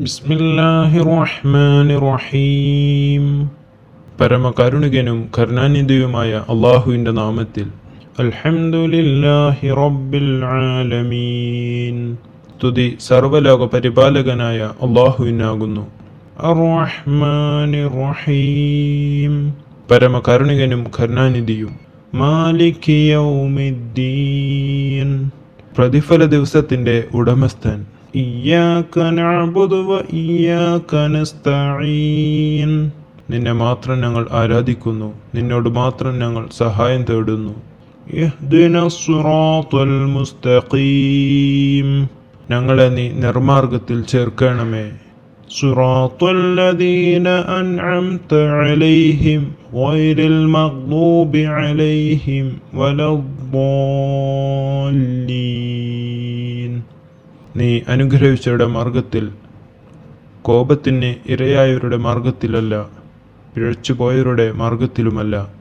ബിസ്മില്ലാഹി റഹ്മാനി റഹീം പരമകരുണികനും കരുണാനിധിയുമായ അള്ളാഹുവിന്റെ നാമത്തിൽ അൽഹംദുലില്ലാഹി റബ്ബിൽ ആലമീൻ സ്തുതി സർവലോക പരിപാലകനായ അള്ളാഹുവിനാകുന്നു. റഹീം പരമകരുണികനും കരുണാനിധിയും. മാലിക് യൗമിദ്ദീൻ. പ്രതിഫല ദിവസത്തിന്റെ ഉടമസ്ഥൻ. ഇയ്യാക്ക നഅബുദു വ ഇയ്യാക്ക നസ്തഈൻ. നിന്നെ മാത്രം ഞങ്ങൾ ആരാധിക്കുന്നു. നിന്നോട് മാത്രം ഞങ്ങൾ സഹായം തേടുന്നു. മുസ്തഖീം. ഞങ്ങളെ നീ നിർമാർഗത്തിൽ ചേർക്കണമേ. അലൈഹിം നീ അനുഗ്രഹിച്ചവരുടെ മാർഗത്തിൽ കോപത്തിന് ഇരയായവരുടെ മാർഗത്തിലല്ല പിഴച്ചുപോയവരുടെ മാർഗത്തിലുമല്ല